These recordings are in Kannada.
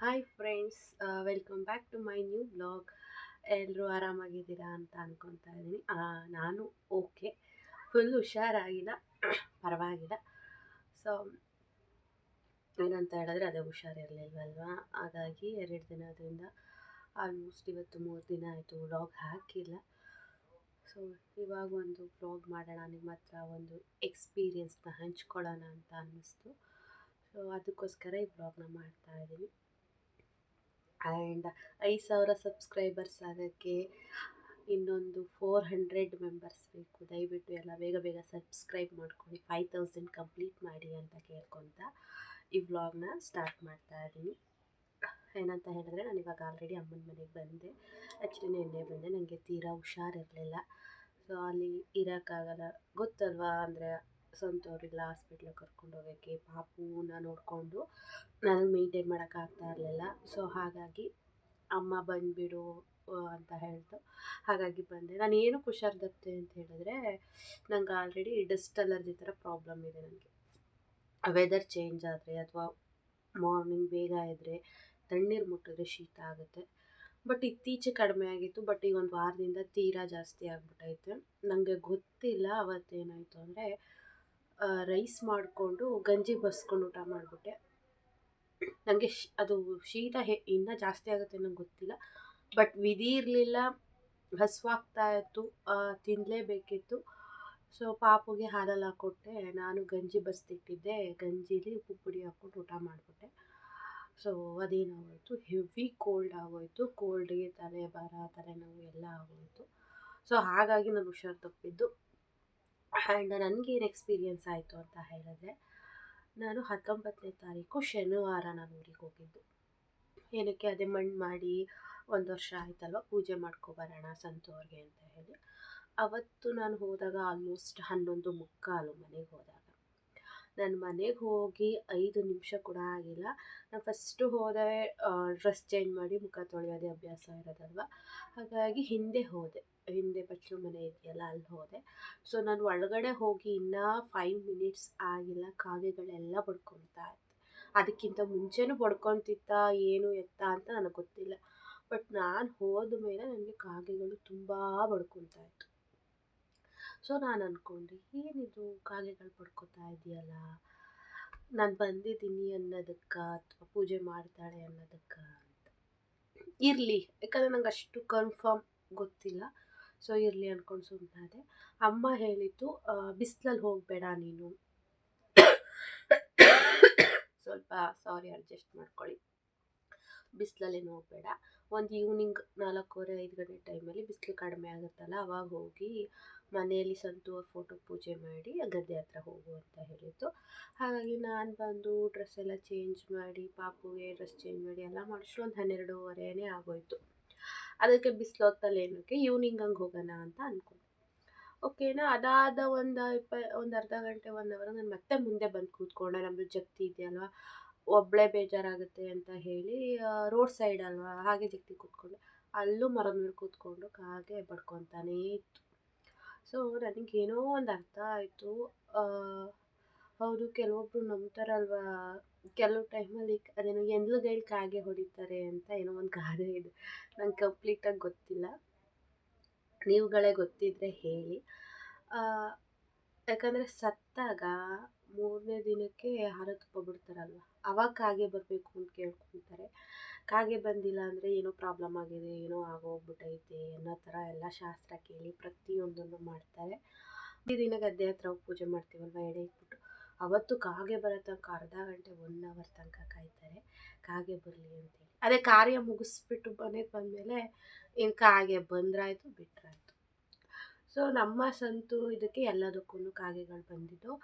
Hi friends welcome back to my new blog ಎಲ್ಲರೂ ಆರಾಮಾಗಿದ್ದೀರಾ ಅಂತ ಅನ್ಕೊತಾ ಇದ್ದೀನಿ. ನಾನು ಓಕೆ ಫುಲ್ ಹುಷಾರಾಗಿಲ್ಲ. ಪರವಾಗಿಲ್ಲ. ಸೊ ಏನಂತ ಹೇಳಿದ್ರೆ ಅದೇ ಹುಷಾರಿರಲಿಲ್ವಲ್ವಾ? ಹಾಗಾಗಿ ಎರಡು ದಿನದಿಂದ ಆಲ್ಮೋಸ್ಟ್ ಇವತ್ತು ಮೂರು ದಿನ ಆಯಿತು ವ್ಲಾಗ್ ಹಾಕಿಲ್ಲ. ಸೊ ಇವಾಗ ಒಂದು ವ್ಲಾಗ್ ಮಾಡೋಣ, ನಿಮ್ಮ ಹತ್ರ ಒಂದು ಎಕ್ಸ್ಪೀರಿಯೆನ್ಸ್ನ ಹಂಚ್ಕೊಳ್ಳೋಣ ಅಂತ ಅನ್ನಿಸ್ತು. ಸೊ ಅದಕ್ಕೋಸ್ಕರ ಈ ವ್ಲಾಗ್ನ ಮಾಡ್ತಾ ಇದ್ದೀನಿ. ಆ್ಯಂಡ್ ಐದು ಸಾವಿರ ಸಬ್ಸ್ಕ್ರೈಬರ್ಸ್ ಆಗೋಕ್ಕೆ ಇನ್ನೊಂದು ಫೋರ್ ಹಂಡ್ರೆಡ್ ಮೆಂಬರ್ಸ್ ಬೇಕು. ದಯವಿಟ್ಟು ಎಲ್ಲ ಬೇಗ ಬೇಗ ಸಬ್ಸ್ಕ್ರೈಬ್ ಮಾಡ್ಕೊಳ್ಳಿ. ಫೈವ್ ತೌಸಂಡ್ ಕಂಪ್ಲೀಟ್ ಮಾಡಿ ಅಂತ ಕೇಳ್ಕೊತ ಈ ವ್ಲಾಗ್ನ ಸ್ಟಾರ್ಟ್ ಮಾಡ್ತಾ ಇದ್ದೀನಿ ಏನಂತ ಹೇಳಿದ್ರೆ ನಾನು ಇವಾಗ ಆಲ್ರೆಡಿ ಅಮ್ಮನ ಮನೆಗೆ ಬಂದೆ. ಆ್ಯಕ್ಚುಲಿ ನಿನ್ನೆ ಬಂದೆ. ನನಗೆ ತೀರಾ ಹುಷಾರಿರಲಿಲ್ಲ ಸೊ ಅಲ್ಲಿ ಇರೋಕ್ಕಾಗಲ್ಲ. ಗೊತ್ತಲ್ವಾ? ಅಂದರೆ ಸ್ವಂತವ್ರಿಲ್ಲ ಹಾಸ್ಪಿಟ್ಲಿಗೆ ಕರ್ಕೊಂಡು ಹೋಗೋಕ್ಕೆ ಪಾಪುನ ನೋಡಿಕೊಂಡು ನನಗೆ ಮೇಂಟೈನ್ ಮಾಡೋಕ್ಕಾಗ್ತಾ ಇರಲಿಲ್ಲ. ಸೊ ಹಾಗಾಗಿ ಅಮ್ಮ ಬಂದುಬಿಡು ಅಂತ ಹೇಳ್ತು. ಹಾಗಾಗಿ ಬಂದೆ. ನಾನು ಏನಕ್ಕೆ ಹುಷಾರ್ದಪ್ತೆ ಅಂತ ಹೇಳಿದ್ರೆ, ನಂಗೆ ಆಲ್ರೆಡಿ ಡಸ್ಟ್ ಅಲರ್ಜಿ ಥರ ಪ್ರಾಬ್ಲಮ್ ಇದೆ ನನಗೆ ವೆದರ್ ಚೇಂಜ್ ಆದರೆ ಅಥವಾ ಮಾರ್ನಿಂಗ್ ಬೇಗ ಇದ್ದರೆ ತಣ್ಣೀರು ಮುಟ್ಟಿದ್ರೆ ಶೀತ ಆಗುತ್ತೆ. ಬಟ್ ಇತ್ತೀಚೆ ಕಡಿಮೆ ಆಗಿತ್ತು ಬಟ್ ಈಗ ಒಂದು ವಾರದಿಂದ ತೀರಾ ಜಾಸ್ತಿ ಆಗ್ಬಿಟ್ಟೈತೆ ನನಗೆ ಗೊತ್ತಿಲ್ಲ ಅವತ್ತೇನಾಯಿತು ಅಂದರೆ ರೈಸ್ ಮಾಡಿಕೊಂಡು ಗಂಜಿ ಬಸ್ಕೊಂಡು ಊಟ ಮಾಡಿಬಿಟ್ಟೆ. ನನಗೆ ಅದು ಶೀತ ಹೆ, ಇನ್ನೂ ಜಾಸ್ತಿ ಆಗುತ್ತೆ ನಂಗೆ ಗೊತ್ತಿಲ್ಲ. ಬಟ್ ವಿಧಿ ಇರಲಿಲ್ಲ, ಹಸುವಾಗ್ತಾ ಇತ್ತು ತಿನ್ನಲೇಬೇಕಿತ್ತು ಸೊ ಪಾಪುಗೆ ಹಾಲಲ್ಲಿ ಹಾಕ್ಕೊಟ್ಟೆ ನಾನು ಗಂಜಿ ಬಸ್ತಿಟ್ಟಿದ್ದೆ ಗಂಜಿಲಿ ಉಪ್ಪು ಪುಡಿ ಹಾಕ್ಕೊಂಡು ಊಟ ಮಾಡಿಬಿಟ್ಟೆ. ಸೊ ಅದೇನಾಗೋಯ್ತು ಹೆವಿ ಕೋಲ್ಡ್ ಆಗೋಯಿತು ಕೋಲ್ಡ್ಗೆ ತಲೆ ಬರ, ತಲೆನೋವು ಎಲ್ಲ ಆಗೋಯಿತು. ಸೊ ಹಾಗಾಗಿ ನಾನು ಹುಷಾರು ತಪ್ಪಿದ್ದು. ಆ್ಯಂಡ್ ನನಗೇನು ಎಕ್ಸ್ಪೀರಿಯೆನ್ಸ್ ಆಯಿತು ಅಂತ ಹೇಳಿದ್ರೆ, ನಾನು ಹತ್ತೊಂಬತ್ತನೇ ತಾರೀಕು ಶನಿವಾರ ನಾನು ಊರಿಗೆ ಹೋಗಿದ್ದು. ಏನಕ್ಕೆ ಅದೇ ಮಣ್ಣು ಮಾಡಿ ಒಂದು ವರ್ಷ ಆಯ್ತಲ್ವ, ಪೂಜೆ ಮಾಡ್ಕೊಬರೋಣ ಸಂತೋರ್ಗೆ ಅಂತ ಹೇಳಿ. ಅವತ್ತು ನಾನು ಹೋದಾಗ ಆಲ್ಮೋಸ್ಟ್ ಹನ್ನೊಂದು ಮುಕ್ಕಾಲು ಮನೆಗೆ ಹೋದಾಗ. ನಾನು ಮನೆಗೆ ಹೋಗಿ ಐದು ನಿಮಿಷ ಕೂಡ ಆಗಿಲ್ಲ. ನಾನು ಫಸ್ಟು ಹೋದೆ ಡ್ರೆಸ್ ಚೇಂಜ್ ಮಾಡಿ ಮುಖ ತೊಳೆಯೋದೇ ಅಭ್ಯಾಸ ಇರೋದಲ್ವ. ಹಾಗಾಗಿ ಹಿಂದೆ ಹೋದೆ. ಹಿಂದೆ ಬಚ್ಚಲು ಮನೆ ಇದೆಯಲ್ಲ, ಅಲ್ಲಿ ಹೋದೆ. ಸೊ ನಾನು ಒಳಗಡೆ ಹೋಗಿ ಇನ್ನೂ ಫೈವ್ ಮಿನಿಟ್ಸ್ ಆಗಿಲ್ಲ, ಕಾಗೆಗಳೆಲ್ಲ ಬಡ್ಕೊತಾ ಇತ್ತು ಅದಕ್ಕಿಂತ ಮುಂಚೆನೂ ಬಡ್ಕೊತಿತ್ತ ಏನು ಎತ್ತ ಅಂತ ನನಗೆ ಗೊತ್ತಿಲ್ಲ. ಬಟ್ ನಾನು ಹೋದ ಮೇಲೆ ನನಗೆ ಕಾಗೆಗಳು ತುಂಬ ಬಡ್ಕೊತಾ ಇತ್ತು. ಸೊ ನಾನು ಅಂದ್ಕೊಂಡೆ ಏನಿದು ಕಾಗೆಗಳು ಬಡ್ಕೊತಾ ಇದೆಯಲ್ಲ? ನಾನು ಬಂದಿದ್ದೀನಿ ಅನ್ನೋದಕ್ಕೆ ಅಥವಾ ಪೂಜೆ ಮಾಡ್ತಾಳೆ ಅನ್ನೋದಕ್ಕೆ ಅಂತ. ಇರಲಿ, ಯಾಕಂದರೆ ನಂಗೆ ಅಷ್ಟು ಕನ್ಫರ್ಮ್ ಗೊತ್ತಿಲ್ಲ. ಸೊ ಇರಲಿ ಅಂದ್ಕೊಂಡು ಸುಮ್ಮನಾದೆ ಅಮ್ಮ ಹೇಳಿದ್ದು ಬಿಸಿಲಲ್ಲಿ ಹೋಗಬೇಡ ನೀನು. ಸ್ವಲ್ಪ ಸಾರಿ ಅಡ್ಜಸ್ಟ್ ಮಾಡ್ಕೊಳ್ಳಿ. ಬಿಸಿಲಲ್ಲೇನು ಹೋಗಬೇಡ. ಒಂದು ಈವ್ನಿಂಗ್ ನಾಲ್ಕೂವರೆ, ಐದು ಗಂಟೆ ಟೈಮಲ್ಲಿ ಬಿಸಿಲು ಕಡಿಮೆ ಆಗುತ್ತಲ್ಲ, ಅವಾಗ ಹೋಗಿ ಮನೆಯಲ್ಲಿ ಸಂತು ಫೋಟೋ ಪೂಜೆ ಮಾಡಿ ಗದ್ದೆ ಹತ್ರ ಹೋಗು ಅಂತ ಹೇಳಿತ್ತು ಹಾಗಾಗಿ ನಾನು ಬಂದು ಡ್ರೆಸ್ ಎಲ್ಲ ಚೇಂಜ್ ಮಾಡಿ, ಪಾಪುಗೆ ಡ್ರೆಸ್ ಚೇಂಜ್ ಮಾಡಿ ಎಲ್ಲ ಮಾಡಿಸ್ಲು ಒಂದು ಹನ್ನೆರಡೂವರೆನೇ ಆಗೋಯಿತು. ಅದಕ್ಕೆ ಬಿಸಿಲು ಹೊತ್ತಲ್ಲಿ ಏನಕ್ಕೆ ಈವ್ನಿಂಗ್ ಹಂಗೆ ಹೋಗೋಣ ಅಂತ ಅಂದ್ಕೊಂಡೆ ಓಕೆನಾ ಅದಾದ ಒಂದು ಇಪ್ಪ ಒಂದು ಅರ್ಧ ಗಂಟೆ ಒನ್ ಅವರ್ ನಾನು ಮತ್ತೆ ಮುಂದೆ ಬಂದು ಕೂತ್ಕೊಂಡೆ. ನಮ್ಮದು ಜಗ್ತಿ ಅಲ್ವಾ? ಒಬ್ಬಳೇ ಬೇಜಾರಾಗುತ್ತೆ ಅಂತ ಹೇಳಿ ರೋಡ್ ಸೈಡ್ ಅಲ್ವಾ? ಹಾಗೆ ಜಗ್ತಿ ಕೂತ್ಕೊಂಡೆ. ಅಲ್ಲೂ ಮರದ ಮೇಲೆ ಕೂತ್ಕೊಂಡು ಕಾಗೆ ಬಡ್ಕೊತಾನೇ ಇತ್ತು. ಸೊ ನನಗೇನೋ ಒಂದು ಅರ್ಥ ಆಯಿತು. ಹೌದು ಕೆಲವೊಬ್ಬರು ನಂಬ್ತಾರಲ್ವಾ? ಕೆಲವು ಟೈಮಲ್ಲಿ ಅದೇನೋ ಎಂದ್ಲುಗೈಲಿ ಕಾಗೆ ಹೊಡಿತಾರೆ ಅಂತ ಏನೋ ಒಂದು ಗಾದೆ ಇದೆ. ನಂಗೆ ಕಂಪ್ಲೀಟಾಗಿ ಗೊತ್ತಿಲ್ಲ. ನೀವುಗಳೇ ಗೊತ್ತಿದ್ದರೆ ಹೇಳಿ. ಯಾಕಂದರೆ ಸತ್ತಾಗ ಮೂರನೇ ದಿನಕ್ಕೆ ಹಾರ ತುಪ್ಪ ಬಿಡ್ತಾರಲ್ವ ಅವಾಗ ಕಾಗೆ ಬರಬೇಕು ಅಂತ ಕೇಳ್ಕೊತಾರೆ. ಕಾಗೆ ಬಂದಿಲ್ಲ ಅಂದರೆ ಏನೋ ಪ್ರಾಬ್ಲಮ್ ಆಗಿದೆ, ಏನೋ ಆಗೋಗ್ಬಿಟ್ಟೈತೆ ಅನ್ನೋ ಥರ ಎಲ್ಲ ಶಾಸ್ತ್ರ ಕೇಳಿ ಪ್ರತಿಯೊಂದನ್ನು ಮಾಡ್ತಾರೆ. ಈ ದಿನ ಗದ್ದೆ ಹತ್ರ ಹೋಗಿ ಪೂಜೆ ಮಾಡ್ತೀವಲ್ವ ಎಡೆ ಇಟ್ಬಿಟ್ಟು? ಅವತ್ತು ಕಾಗೆ ಬರೋ ತನಕ ಅರ್ಧ ಗಂಟೆ ಒನ್ ಅವರ್ ತನಕ ಕಾಯ್ತಾರೆ. ಕಾಗೆ ಬರಲಿ ಅಂತೇಳಿ. ಅದೇ ಕಾರ್ಯ ಮುಗಿಸ್ಬಿಟ್ಟು ಮನೆಗೆ ಬಂದಮೇಲೆ ಇನ್ನು ಕಾಗೆ ಬಂದ್ರಾಯ್ತು, ಬಿಟ್ರಾಯ್ತು. ಸೊ ನಮ್ಮ ಸಂತು ಇದಕ್ಕೆ ಎಲ್ಲದಕ್ಕೂ ಕಾಗೆಗಳು ಬಂದಿದ್ದು,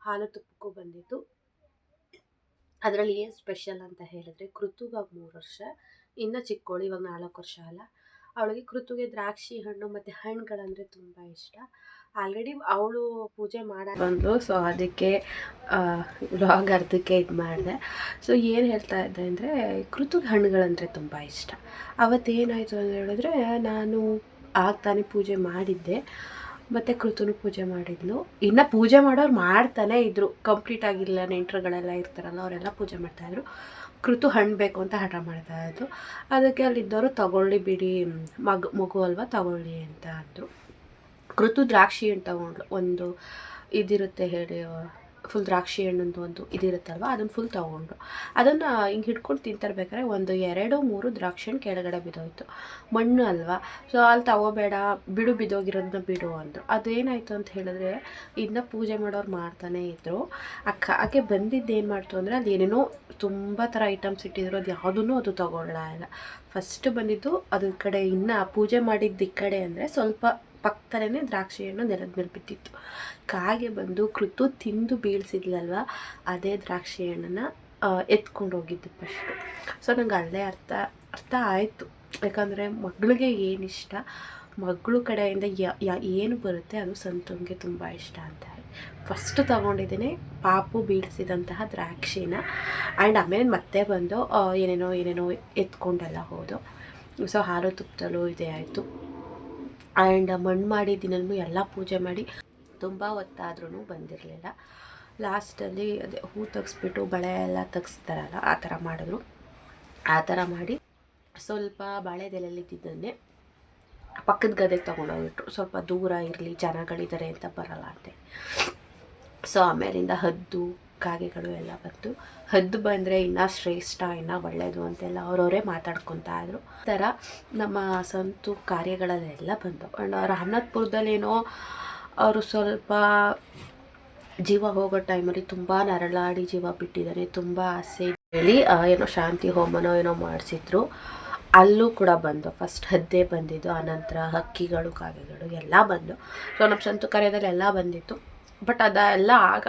ಹಾಲು ತುಪ್ಪಕ್ಕೂ ಬಂದಿತ್ತು. ಅದರಲ್ಲಿ ಏನು ಸ್ಪೆಷಲ್ ಅಂತ ಹೇಳಿದ್ರೆ ಕೃತುಗಾಗಿ ಮೂರು ವರ್ಷ, ಇನ್ನು ಚಿಕ್ಕೋಳು, ಇವಾಗ ನಾಲ್ಕು ವರ್ಷ ಅಲ್ಲ. ಅವಳಿಗೆ ಕೃತುಗೆ, ದ್ರಾಕ್ಷಿ ಹಣ್ಣು ಮತ್ತು ಹಣ್ಣುಗಳಂದರೆ ತುಂಬ ಇಷ್ಟ. ಆಲ್ರೆಡಿ ಅವಳು ಪೂಜೆ ಮಾಡ ಬಂದು ಸೊ ಅದಕ್ಕೆ ವ್ಲಾಗ್ ಅರ್ಧಕ್ಕೆ ಇದು ಮಾಡಿದೆ. ಸೊ ಏನು ಹೇಳ್ತಾ ಇದ್ದೆ ಅಂದರೆ ಕೃತುಗೆ ಹಣ್ಣುಗಳಂದರೆ ತುಂಬ ಇಷ್ಟ. ಅವತ್ತೇನಾಯಿತು ಅಂತ ಹೇಳಿದ್ರೆ, ನಾನು ಆಗ್ತಾನೆ ತಾನೇ ಪೂಜೆ ಮಾಡಿದ್ದೆ. ಮತ್ತು ಕೃತುನು ಪೂಜೆ ಮಾಡಿದ್ಲು. ಇನ್ನು ಪೂಜೆ ಮಾಡೋರು ಮಾಡ್ತಾನೆ ಇದ್ದರು ಕಂಪ್ಲೀಟ್ ಆಗಿಲ್ಲ ನೆಂಟರುಗಳೆಲ್ಲ ಇರ್ತಾರಲ್ಲ, ಅವರೆಲ್ಲ ಪೂಜೆ ಮಾಡ್ತಾಯಿದ್ರು ಕೃತು ಹಣ್ಣು ಬೇಕು ಅಂತ ಹಠ ಮಾಡ್ತಾ ಇದ್ದು ಅದಕ್ಕೆ ಅಲ್ಲಿದ್ದವರು, ತಗೊಳ್ಳಿ ಬಿಡಿ, ಮಗು ಮಗು ಅಲ್ವಾ, ತಗೊಳ್ಳಿ ಅಂತ ಅಂದರು. ಕೃತು ದ್ರಾಕ್ಷಿ ಅಂತ ಒಂದು ಇದಿರುತ್ತೆ ಹೇಳಿ ಫುಲ್ ದ್ರಾಕ್ಷಿ ಹಣ್ಣಂದು ಒಂದು ಇದಿರುತ್ತಲ್ವ, ಅದನ್ನು ಫುಲ್ ತೊಗೊಂಡ್ರು ಅದನ್ನು ಹಿಂಗೆ ಹಿಡ್ಕೊಂಡು ತಿಂತಿರ್ಬೇಕಾದ್ರೆ ಒಂದು ಎರಡು, ಮೂರು ದ್ರಾಕ್ಷಿ ಹಣ್ಣು ಕೆಳಗಡೆ ಬಿದ್ದೋಯ್ತು. ಮಣ್ಣು ಅಲ್ವಾ? ಸೊ ಅಲ್ಲಿ ತಗೋಬೇಡ, ಬಿಡು ಬಿದ್ದೋಗಿರೋದನ್ನ ಬಿಡು ಅಂದರು. ಅದೇನಾಯಿತು ಅಂತ ಹೇಳಿದ್ರೆ ಇದನ್ನ ಪೂಜೆ ಮಾಡೋರು ಮಾಡ್ತಾನೆ ಇದ್ದರು ಅಕ್ಕ, ಆಕೆ ಬಂದಿದ್ದು ಏನು ಮಾಡ್ತು ಅಂದರೆ, ಅಲ್ಲಿ ಏನೇನೋ ತುಂಬ ಥರ ಐಟಮ್ಸ್ ಇಟ್ಟಿದ್ರು, ಅದು ಯಾವುದೂ ಅದು ತಗೊಳ್ಳಲ್ಲ ಫಸ್ಟ್ ಬಂದಿದ್ದು ಅದ್ರ ಕಡೆ ಇನ್ನು ಪೂಜೆ ಮಾಡಿದ್ದು ಈ ಕಡೆ ಅಂದರೆ ಸ್ವಲ್ಪ ಪಕ್ಕದಲ್ಲೇ ದ್ರಾಕ್ಷಿಯನ್ನು ಮೇಲೆ ಬಿದ್ದಿತ್ತು ಕಾಗೆ ಬಂದು ಕೃತು ತಿಂದು ಬೀಳ್ಸಿದ್ಲಲ್ವ, ಅದೇ ದ್ರಾಕ್ಷಿ ಹಣ್ಣನ್ನು ಎತ್ಕೊಂಡು ಹೋಗಿದ್ದು ಫಸ್ಟು ಸೊ ನಂಗೆ ಅಲ್ಲೇ ಅರ್ಥ ಅರ್ಥ ಆಯಿತು. ಯಾಕಂದರೆ ಮಗಳಿಗೆ ಏನಿಷ್ಟ ಮಗಳು ಕಡೆಯಿಂದ ಏನು ಬರುತ್ತೆ ಅದು ಸಂತಂಗೆ ತುಂಬ ಇಷ್ಟ ಅಂತ ಫಸ್ಟ್ ತೊಗೊಂಡಿದ್ದೀನಿ ಪಾಪು ಬೀಳಿಸಿದಂತಹ ದ್ರಾಕ್ಷಿನ. ಆ್ಯಂಡ್ ಆಮೇಲೆ ಮತ್ತೆ ಬಂದು ಏನೇನೋ ಏನೇನೋ ಎತ್ಕೊಂಡೆಲ್ಲ ಹೋದು. ಸೊ ಹಾಲು ತುಪ್ಪದಲ್ಲೂ ಇದೇ ಆಯಿತು. ಆ್ಯಂಡ್ ಮಣ್ಣು ಮಾಡಿ ದಿನನೂ ಎಲ್ಲ ಪೂಜೆ ಮಾಡಿ ತುಂಬ ಹೊತ್ತಾದ್ರೂ ಬಂದಿರಲಿಲ್ಲ. ಲಾಸ್ಟಲ್ಲಿ ಅದೇ ಹೂ ತೆಗೆಸ್ಬಿಟ್ಟು ಬಳೆ ಎಲ್ಲ ತೆಗೆಸ್ತಾರಲ್ಲ, ಆ ಥರ ಮಾಡಿದ್ರು. ಆ ಥರ ಮಾಡಿ ಸ್ವಲ್ಪ ಬಾಳೆದೆಲೆಲ್ಲಿದ್ದನ್ನೇ ಪಕ್ಕದ ಗದೆಗೆ ತೊಗೊಂಡೋಗ್ಬಿಟ್ರು ಸ್ವಲ್ಪ ದೂರ ಇರಲಿ, ಜನಗಳಿದ್ದಾರೆ ಅಂತ ಬರಲ್ಲ ಅಂತೆ ಸೊ ಆಮೇಲಿಂದ ಹದ್ದು ಕಾಗೆಗಳು ಎಲ್ಲ ಬಂತು ಹದ್ದು ಬಂದರೆ ಇನ್ನೂ ಶ್ರೇಷ್ಠ, ಇನ್ನೂ ಒಳ್ಳೆಯದು ಅಂತೆಲ್ಲ ಅವರವರೇ ಮಾತಾಡ್ಕೊತಾ ಇದ್ರು. ಥರ ನಮ್ಮ ಸಂತು ಕಾರ್ಯಗಳಲ್ಲೆಲ್ಲ ಬಂದು ಆ್ಯಂಡ್ ರಾಮನಾಥ್ಪುರದಲ್ಲೇನೋ ಅವರು ಸ್ವಲ್ಪ ಜೀವ ಹೋಗೋ ಟೈಮಲ್ಲಿ ತುಂಬ ನರಳಾಡಿ ಜೀವ ಬಿಟ್ಟಿದ್ದಾರೆ. ತುಂಬ ಆಸೆ ಹೇಳಿ ಏನೋ ಶಾಂತಿ ಹೋಮನೋ ಏನೋ ಮಾಡಿಸಿದ್ರು. ಅಲ್ಲೂ ಕೂಡ ಬಂದು ಫಸ್ಟ್ ಹದ್ದೇ ಬಂದಿದ್ದು, ಆನಂತರ ಹಕ್ಕಿಗಳು, ಕಾಗೆಗಳು ಎಲ್ಲ ಬಂದು. ಸೊ ನಮ್ಮ ಸಂತು ಕಾರ್ಯದಲ್ಲಿ ಎಲ್ಲ ಬಂದಿತ್ತು. ಬಟ್ ಅದೆಲ್ಲ ಆಗ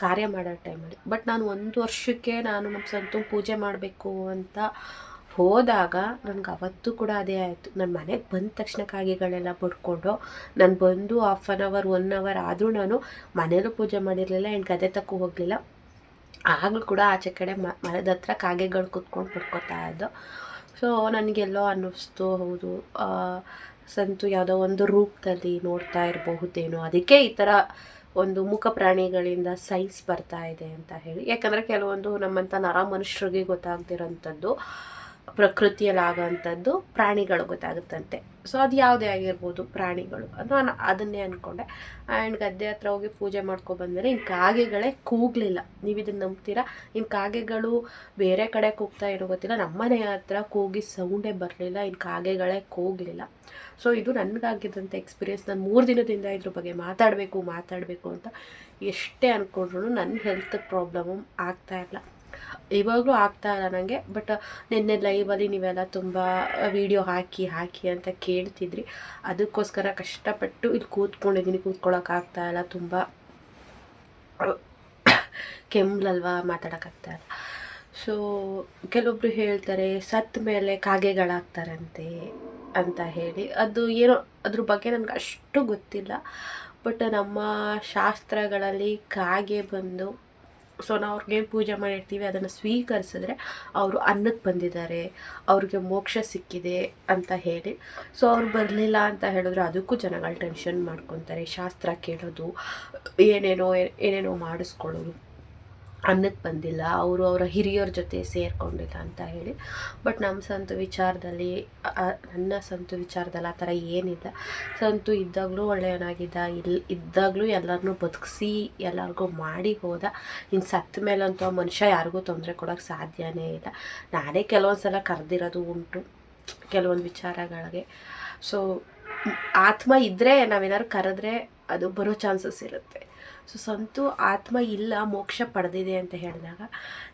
ಕಾರ್ಯ ಮಾಡೋ ಟೈಮಲ್ಲಿ. ಬಟ್ ನಾನು ಒಂದು ವರ್ಷಕ್ಕೆ ನಾನು ನಮ್ಮ ಸಂತು ಪೂಜೆ ಮಾಡಬೇಕು ಅಂತ ಹೋದಾಗ ನನಗೆ ಅವತ್ತು ಕೂಡ ಅದೇ ಆಯಿತು. ನನ್ನ ಮನೆಗೆ ಬಂದ ತಕ್ಷಣ ಕಾಗೆಗಳೆಲ್ಲ ಬಡ್ಕೊಂಡು ನಾನು ಬಂದು half an hour one hour ಆದರೂ ನಾನು ಮನೇಲೂ ಪೂಜೆ ಮಾಡಿರಲಿಲ್ಲ ಆ್ಯಂಡ್ ಗದೆ ತಕ್ಕೂ ಹೋಗಲಿಲ್ಲ. ಆಗಲೂ ಕೂಡ ಆಚೆ ಕಡೆ ಮರದ ಹತ್ರ ಕಾಗೆಗಳು ಕುತ್ಕೊಂಡು ಪಡ್ಕೊತಾ ಇದ್ದು. ಸೊ ನನಗೆಲ್ಲೋ ಅನ್ನಿಸ್ತು, ಹೌದು. ಸಂತು ಯಾವುದೋ ಒಂದು ರೂಪದಲ್ಲಿ ನೋಡ್ತಾ ಇರಬಹುದೇನೋ, ಅದಕ್ಕೆ ಈ ಥರ ಒಂದು ಮುಖ ಪ್ರಾಣಿಗಳಿಂದ ಸೈನ್ಸ್ ಬರ್ತಾ ಇದೆ ಅಂತ ಹೇಳಿ. ಯಾಕಂದರೆ ಕೆಲವೊಂದು ನಮ್ಮಂಥ ನರ ಮನುಷ್ಯರಿಗೆ ಗೊತ್ತಾಗ್ದಿರೋಂಥದ್ದು. ಪ್ರಕೃತಿಯಲ್ಲಿ ಆಗೋವಂಥದ್ದು ಪ್ರಾಣಿಗಳು ಗೊತ್ತಾಗುತ್ತಂತೆ. ಸೊ ಅದು ಯಾವುದೇ ಆಗಿರ್ಬೋದು ಪ್ರಾಣಿಗಳು. ನಾನು ಅದನ್ನೇ ಅಂದ್ಕೊಂಡೆ ಆ್ಯಂಡ್ ಗದ್ದೆ ಹತ್ರ ಹೋಗಿ ಪೂಜೆ ಮಾಡ್ಕೊಬಂದರೆ ಇನ್ನು ಕಾಗೆಗಳೇ ಕೂಗಲಿಲ್ಲ. ನೀವು ಇದನ್ನು ನಂಬ್ತೀರಾ? ಇನ್ನು ಕಾಗೆಗಳು ಬೇರೆ ಕಡೆ ಕೂಗ್ತಾ ಇರೋ ಗೊತ್ತಿಲ್ಲ. ನಮ್ಮನೆ ಹತ್ರ ಕೂಗಿ ಸೌಂಡೇ ಬರಲಿಲ್ಲ. ಇನ್ನು ಕಾಗೆಗಳೇ ಕೂಗಲಿಲ್ಲ. ಸೊ ಇದು ನನಗಾಗಿದ್ದಂಥ ಎಕ್ಸ್ಪೀರಿಯೆನ್ಸ್ ನಾನು ಮೂರು ದಿನದಿಂದ ಇದ್ರ ಬಗ್ಗೆ ಮಾತಾಡಬೇಕು ಮಾತಾಡಬೇಕು ಅಂತ ಎಷ್ಟೇ ಅಂದ್ಕೊಂಡ್ರು ನನ್ನ ಹೆಲ್ತ್ ಆಗ್ತಾ ಆಗ್ತಾಯಿಲ್ಲ ಇವಾಗಲೂ ಆಗ್ತಾ ಇಲ್ಲ ನನಗೆ ಬಟ್ ನಿನ್ನೆ ಲೈವಲ್ಲಿ ನೀವೆಲ್ಲ ತುಂಬ ವೀಡಿಯೋ ಹಾಕಿ ಹಾಕಿ ಅಂತ ಕೇಳ್ತಿದ್ರಿ. ಅದಕ್ಕೋಸ್ಕರ ಕಷ್ಟಪಟ್ಟು ಇಲ್ಲಿ ಕೂತ್ಕೊಂಡಿದ್ದೀನಿ ಕೂತ್ಕೊಳ್ಳೋಕ್ಕಾಗ್ತಾ ಇಲ್ಲ, ತುಂಬ ಕೆಮ್ಲಲ್ವಾ ಮಾತಾಡೋಕ್ಕಾಗ್ತಾ ಇಲ್ಲ. ಸೊ ಕೆಲವೊಬ್ರು ಹೇಳ್ತಾರೆ ಸತ್ತ ಮೇಲೆ ಕಾಗೆಗಳಾಗ್ತಾರಂತೆ ಅಂತ ಹೇಳಿ. ಅದು ಏನೋ, ಅದ್ರ ಬಗ್ಗೆ ನನಗೆ ಅಷ್ಟು ಗೊತ್ತಿಲ್ಲ ಬಟ್ ನಮ್ಮ ಶಾಸ್ತ್ರಗಳಲ್ಲಿ ಕಾಗೆ ಬಂದು ಸೊ ನಾವು ಅವ್ರಿಗೇನು ಪೂಜೆ ಮಾಡಿರ್ತೀವಿ, ಅದನ್ನು ಸ್ವೀಕರಿಸಿದ್ರೆ ಅವರು ಅನ್ನಕ್ಕೆ ಬಂದಿದ್ದಾರೆ, ಅವ್ರಿಗೆ ಮೋಕ್ಷ ಸಿಕ್ಕಿದೆ ಅಂತ ಹೇಳಿ. ಸೊ ಅವ್ರು ಬರಲಿಲ್ಲ ಅಂತ ಹೇಳಿದ್ರೆ ಅದಕ್ಕೂ ಜನಗಳು ಟೆನ್ಷನ್ ಮಾಡ್ಕೊತಾರೆ. ಶಾಸ್ತ್ರ ಕೇಳೋದು, ಏನೇನೋ ಏನೇನೋ ಮಾಡಿಸ್ಕೊಳ್ಳೋದು. ಅನ್ನಕ್ಕೆ ಬಂದಿಲ್ಲ. ಅವರು ಅವರ ಹಿರಿಯರ ಜೊತೆ ಸೇರಿಕೊಂಡಿಲ್ಲ ಅಂತ ಹೇಳಿ. ಬಟ್ ನಮ್ಮ ಸಂತು ವಿಚಾರದಲ್ಲಿ ನನ್ನ ಸಂತು ವಿಚಾರದಲ್ಲಿ ಆ ಥರ ಏನಿಲ್ಲ. ಸಂತು ಇದ್ದಾಗಲೂ ಒಳ್ಳೆಯವನಾಗಿದ್ದ. ಇಲ್ಲಿ ಇದ್ದಾಗಲೂ ಎಲ್ಲರನ್ನೂ ಬದುಕಿಸಿ, ಎಲ್ಲರಿಗೂ ಮಾಡಿ ಹೋದ. ಇನ್ನು ಸತ್ತ ಮೇಲಂತೂ ಮನುಷ್ಯ ಯಾರಿಗೂ ತೊಂದರೆ ಕೊಡೋಕ್ಕೆ ಸಾಧ್ಯನೇ ಇಲ್ಲ. ನಾನೇ ಕೆಲವೊಂದು ಸಲ ಕರೆದಿರೋದು ಉಂಟು, ಕೆಲವೊಂದು ವಿಚಾರಗಳಿಗೆ. ಸೊ ಆತ್ಮ ಇದ್ದರೆ ನಾವೇನಾದ್ರು ಕರೆದ್ರೆ ಅದು ಬರೋ ಚಾನ್ಸಸ್ ಇರುತ್ತೆ. ಸೊ ಸಂತು ಆತ್ಮ ಇಲ್ಲ, ಮೋಕ್ಷ ಪಡೆದಿದೆ ಅಂತ ಹೇಳಿದಾಗ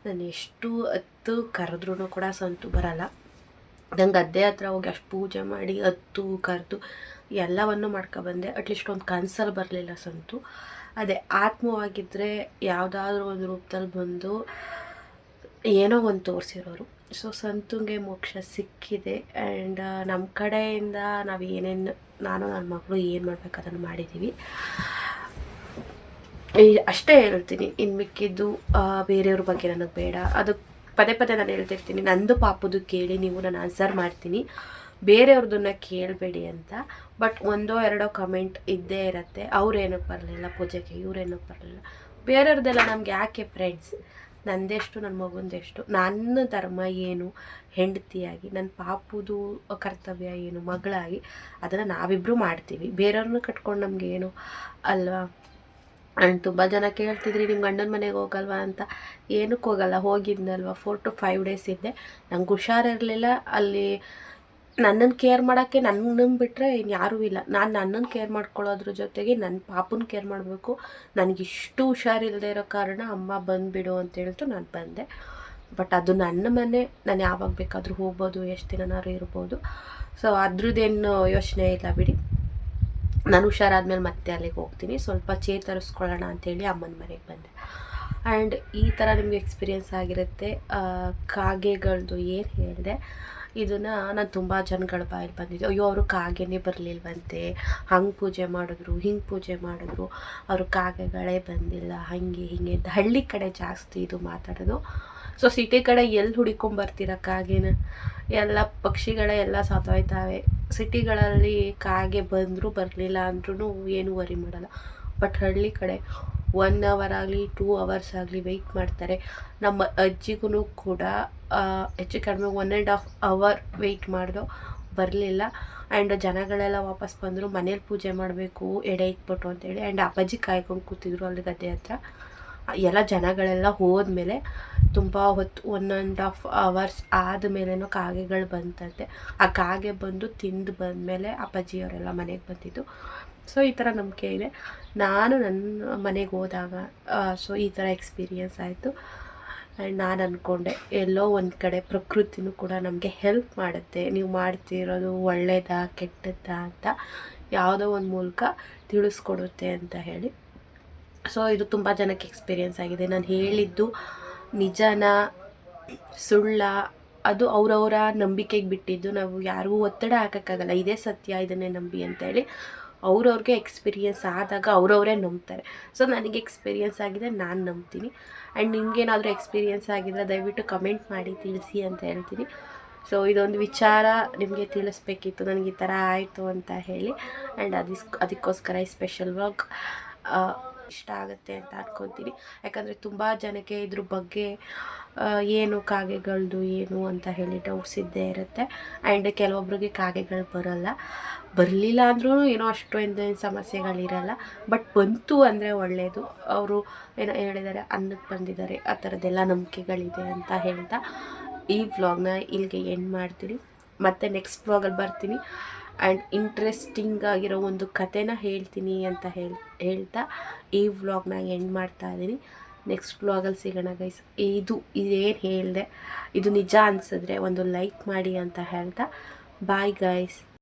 ನಾನು ಎಷ್ಟು ಹತ್ತು ಕರೆದ್ರೂ ಕೂಡ ಸಂತು ಬರಲ್ಲ. ನಂಗೆ ಗದ್ದೆ ಹತ್ರ ಹೋಗಿ ಅಷ್ಟು ಪೂಜೆ ಮಾಡಿ ಹತ್ತು ಕರೆದು ಎಲ್ಲವನ್ನು ಮಾಡ್ಕೊಬಂದೆ ಅಟ್ಲೀಸ್ಟ್ ಒಂದು ಕನ್ಸಲ್ಲಿ ಬರಲಿಲ್ಲ ಸಂತು. ಅದೇ ಆತ್ಮವಾಗಿದ್ದರೆ ಯಾವುದಾದ್ರೂ ಒಂದು ರೂಪದಲ್ಲಿ ಬಂದು ಏನೋ ಒಂದು ತೋರಿಸಿರೋರು. ಸೊ ಸಂತುಗೆ ಮೋಕ್ಷ ಸಿಕ್ಕಿದೆ ಆ್ಯಂಡ್ ನಮ್ಮ ಕಡೆಯಿಂದ ನಾವು ಏನೇನು, ನಾನು ನನ್ನ ಮಗಳು ಏನು ಮಾಡ್ಬೇಕು ಅದನ್ನು ಮಾಡಿದ್ದೀವಿ ಅಷ್ಟೇ ಹೇಳ್ತೀನಿ. ಇನ್ನು ಮಿಕ್ಕಿದ್ದು ಬೇರೆಯವ್ರ ಬಗ್ಗೆ ನನಗೆ ಬೇಡ. ಅದು ಪದೇ ಪದೇ ನಾನು ಹೇಳ್ತಿರ್ತೀನಿ. ನಂದು ಪಾಪದು ಕೇಳಿ ನೀವು ನಾನು ಆನ್ಸರ್ ಮಾಡ್ತೀನಿ. ಬೇರೆಯವ್ರದನ್ನ ಕೇಳಬೇಡಿ ಅಂತ. ಬಟ್ ಒಂದೋ ಎರಡೋ ಕಮೆಂಟ್ ಇದ್ದೇ ಇರುತ್ತೆ. ಅವ್ರೇನಕ್ಕೆ ಬರಲಿಲ್ಲ ಪೂಜೆಗೆ ಇವ್ರೇನಕ್ಕೆ ಬರಲಿಲ್ಲ ಬೇರೆಯವ್ರದ್ದೆಲ್ಲ ನಮ್ಗೆ ಯಾಕೆ ಫ್ರೆಂಡ್ಸ್ ನಂದೆಷ್ಟು ನನ್ನ ಮಗುಂದೆಷ್ಟು? ನನ್ನ ಧರ್ಮ ಏನು? ಹೆಂಡತಿಯಾಗಿ ನನ್ನ ಪಾಪುದು ಕರ್ತವ್ಯ ಏನು? ಮಗಳಾಗಿ, ಅದನ್ನು ನಾವಿಬ್ಬರು ಮಾಡ್ತೀವಿ. ಬೇರೆಯವ್ರನ್ನ ಕಟ್ಕೊಂಡು ನಮಗೇನು ಅಲ್ವಾ? ಆ್ಯಂಡ್ ತುಂಬ ಜನ ಕೇಳ್ತಿದ್ರಿ ನಿಮ್ಮ ಗಂಡನ ಮನೆಗೆ ಹೋಗಲ್ವಾ ಅಂತ. ಏನಕ್ಕೆ ಹೋಗಲ್ಲ, ಹೋಗಿದ್ನಲ್ವ? ಫೋರ್ ಟು ಫೈವ್ ಡೇಸ್ ಇದ್ದೆ. ನಂಗೆ ಹುಷಾರಿರಲಿಲ್ಲ ಅಲ್ಲಿ ನನ್ನನ್ನು ಕೇರ್ ಮಾಡೋಕ್ಕೆ ನನ್ನನ್ನು ಬಿಟ್ಟರೆ ಇನ್ಯಾರೂ ಯಾರೂ ಇಲ್ಲ. ನಾನು ನನ್ನನ್ನು ಕೇರ್ ಮಾಡ್ಕೊಳ್ಳೋದ್ರ ಜೊತೆಗೆ ನನ್ನ ಪಾಪನ ಕೇರ್ ಮಾಡಬೇಕು. ನನಗಿಷ್ಟು ಹುಷಾರಿಲ್ಲದೆ ಇರೋ ಕಾರಣ ಅಮ್ಮ ಬಂದುಬಿಡು ಅಂತ ಹೇಳ್ತು ನಾನು ಬಂದೆ. ಬಟ್ ಅದು ನನ್ನ ಮನೆ. ನಾನು ಯಾವಾಗ ಬೇಕಾದರೂ ಹೋಗ್ಬೋದು, ಎಷ್ಟು ದಿನನಾದ್ರೂ ಇರ್ಬೋದು. ಸೊ ಅದ್ರದ್ದೇನು ಯೋಚನೆ ಇಲ್ಲ ಬಿಡಿ. ನಾನು ಹುಷಾರಾದ್ಮೇಲೆ ಮತ್ತೆ ಅಲ್ಲಿಗೆ ಹೋಗ್ತೀನಿ. ಸ್ವಲ್ಪ ಚೇತರಿಸ್ಕೊಳ್ಳೋಣ ಅಂತೇಳಿ ಅಮ್ಮನ ಮನೆಗೆ ಬಂದೆ. ಆ್ಯಂಡ್ ಈ ಥರ ನಿಮಗೆ ಎಕ್ಸ್ಪೀರಿಯೆನ್ಸ್ ಆಗಿರುತ್ತೆ. ಕಾಗೆಗಳದ್ದು ಏನು ಹೇಳಿದೆ, ಇದನ್ನು ನಾನು ತುಂಬ ಜನಗಳ ಬಾಯಲ್ಲಿ ಬಂದಿದ್ದೆ. ಅಯ್ಯೋ, ಅವರು ಕಾಗೆನೇ ಬರಲಿಲ್ವಂತೆ. ಹಂಗೆ ಪೂಜೆ ಮಾಡಿದ್ರು, ಹಿಂಗೆ ಪೂಜೆ ಮಾಡಿದ್ರು. ಅವರು ಕಾಗೆಗಳೇ ಬಂದಿಲ್ಲ, ಹಾಗೆ ಹೀಗೆ ಹಳ್ಳಿ ಕಡೆ ಜಾಸ್ತಿ ಇದು ಮಾತಾಡೋದು. ಸೊ ಸಿಟಿ ಕಡೆ ಎಲ್ಲಿ ಹುಡಿಕೊಂಬರ್ತೀರ ಕಾಗೆನ ಎಲ್ಲ ಪಕ್ಷಿಗಳೇ ಎಲ್ಲ ಸತ್ತೋಯ್ತಾವೆ ಸಿಟಿಗಳಲ್ಲಿ ಕಾಗೆ ಬಂದರೂ ಬರಲಿಲ್ಲ ಅಂದ್ರೂ ಏನು ವರಿ ಮಾಡಲ್ಲ. ಬಟ್ ಹಳ್ಳಿ ಕಡೆ ಒನ್ ಅವರ್ ಆಗಲಿ ಟೂ ಅವರ್ಸ್ ಆಗಲಿ ವೆಯ್ಟ್ ಮಾಡ್ತಾರೆ. ನಮ್ಮ ಅಜ್ಜಿಗೂ ಕೂಡ ಹೆಚ್ಚು ಕಡಿಮೆ one and half hour wait ಮಾಡಿದೋ ಬರಲಿಲ್ಲ. ಆ್ಯಂಡ್ ಜನಗಳೆಲ್ಲ ವಾಪಸ್ ಬಂದರು ಮನೇಲಿ ಪೂಜೆ ಮಾಡಬೇಕು, ಎಡೆ ಇಟ್ಬಿಟ್ಟು ಅಂತೇಳಿ. ಆ್ಯಂಡ್ ಅಪ್ಪಾಜಿ ಕಾಯ್ಕೊಂಡು ಕೂತಿದ್ರು ಅಲ್ಲಿ ಗದ್ದೆ ಹತ್ರ. ಎಲ್ಲ ಜನಗಳೆಲ್ಲ ಹೋದ್ಮೇಲೆ ತುಂಬ ಹೊತ್ತು ಒನ್ ಆ್ಯಂಡ್ ಹಾಫ್ ಅವರ್ಸ್ ಆದಮೇಲೆನೋ ಕಾಗೆಗಳು ಬಂತಂತೆ. ಆ ಕಾಗೆ ಬಂದು ತಿಂದು ಬಂದಮೇಲೆ ಅಪ್ಪಾಜಿಯವರೆಲ್ಲ ಮನೆಗೆ ಬಂದಿದ್ದು. ಸೊ ಈ ಥರ ನಂಬಿಕೆ ಇದೆ. ನಾನು ನನ್ನ ಮನೆಗೆ ಹೋದಾಗ ಸೊ ಈ ಥರ ಎಕ್ಸ್ಪೀರಿಯೆನ್ಸ್ ಆಯಿತು. ಆ್ಯಂಡ್ ನಾನು ಅಂದ್ಕೊಂಡೆ ಎಲ್ಲೋ ಒಂದು ಕಡೆ ಪ್ರಕೃತಿನೂ ಕೂಡ ನಮಗೆ ಹೆಲ್ಪ್ ಮಾಡುತ್ತೆ. ನೀವು ಮಾಡ್ತಿರೋದು ಒಳ್ಳೆಯದಾ ಕೆಟ್ಟದ್ದಾ ಅಂತ. ಯಾವುದೋ ಒಂದು ಮೂಲಕ ತಿಳಿಸ್ಕೊಡುತ್ತೆ ಅಂತ ಹೇಳಿ. ಸೊ ಇದು ತುಂಬ ಜನಕ್ಕೆ ಎಕ್ಸ್ಪೀರಿಯೆನ್ಸ್ ಆಗಿದೆ. ನಾನು ಹೇಳಿದ್ದು ನಿಜನ, ಸುಳ್ಳ, ಅದು ಅವರವರ ನಂಬಿಕೆಗೆ ಬಿಟ್ಟಿದ್ದು. ನಾವು ಯಾರಿಗೂ ಒತ್ತಡ ಹಾಕೋಕ್ಕಾಗಲ್ಲ. ಇದೇ ಸತ್ಯ, ಇದನ್ನೇ ನಂಬಿ ಅಂತೇಳಿ ಅವ್ರವ್ರಿಗೆ ಎಕ್ಸ್ಪೀರಿಯೆನ್ಸ್ ಆದಾಗ ಅವರವರೇ ನಂಬ್ತಾರೆ. ಸೊ ನನಗೆ ಎಕ್ಸ್ಪೀರಿಯೆನ್ಸ್ ಆಗಿದೆ, ನಾನು ನಂಬ್ತೀನಿ. ಆ್ಯಂಡ್ ನಿಮಗೇನಾದರೂ ಎಕ್ಸ್ಪೀರಿಯೆನ್ಸ್ ಆಗಿದ್ರೆ ದಯವಿಟ್ಟು ಕಮೆಂಟ್ ಮಾಡಿ, ತಿಳಿಸಿ ಅಂತ ಹೇಳ್ತೀನಿ. ಸೊ ಇದೊಂದು ವಿಚಾರ ನಿಮಗೆ ತಿಳಿಸ್ಬೇಕಿತ್ತು. ನನಗೆ ಈ ಥರ ಆಯಿತು ಅಂತ ಹೇಳಿ. ಆ್ಯಂಡ್ ಅದಿಸ್, ಅದಕ್ಕೋಸ್ಕರ ಈ ಸ್ಪೆಷಲ್ ವ್ಲಾಗ್ ಇಷ್ಟ ಆಗುತ್ತೆ ಅಂತ ಅನ್ಕೊತೀನಿ ಯಾಕಂದರೆ ತುಂಬ ಜನಕ್ಕೆ ಇದ್ರ ಬಗ್ಗೆ ಏನು ಕಾಗೆಗಳದ್ದು ಏನು ಅಂತ ಹೇಳಿ ಡೌಟ್ಸ್ ಇದ್ದೇ ಇರುತ್ತೆ. ಆ್ಯಂಡ್ ಕೆಲವೊಬ್ಬರಿಗೆ ಕಾಗೆಗಳು ಬರೋಲ್ಲ. ಬರಲಿಲ್ಲ ಅಂದ್ರೂ ಏನೋ ಅಷ್ಟು ಎಂದೇನು ಸಮಸ್ಯೆಗಳಿರಲ್ಲ ಬಟ್ ಬಂತು ಅಂದರೆ ಒಳ್ಳೆಯದು ಅವರು ಏನೋ ಹೇಳಿದ್ದಾರೆ ಅನ್ನಕ್ಕೆ ಬಂದಿದ್ದಾರೆ, ಆ ಥರದ್ದೆಲ್ಲ ನಂಬಿಕೆಗಳಿದೆ ಅಂತ ಹೇಳ್ತಾ ಈ ವ್ಲಾಗ್ನ ಇಲ್ಲಿಗೆ ಎಂಡ್ ಮಾಡ್ತೀನಿ. ಮತ್ತು ನೆಕ್ಸ್ಟ್ ವ್ಲಾಗಲ್ಲಿ ಬರ್ತೀನಿ. ಆ್ಯಂಡ್ ಇಂಟ್ರೆಸ್ಟಿಂಗ್ ಆಗಿರೋ ಒಂದು ಕಥೆನ ಹೇಳ್ತೀನಿ ಅಂತ ಹೇಳಿ, ಹೇಳ್ತಾ ಈ ವ್ಲಾಗ್ನ ಎಂಡ್ ಮಾಡ್ತಾ ಇದ್ದೀನಿ. ನೆಕ್ಸ್ಟ್ ವ್ಲಾಗಲ್ಲಿ ಸಿಗೋಣ ಗೈಸ್ ಇದು, ಇದೇನು ಹೇಳಿದೆ? ಇದು ನಿಜ ಅನಿಸಿದ್ರೆ ಒಂದು ಲೈಕ್ ಮಾಡಿ ಅಂತ ಹೇಳ್ತಾ. Bye guys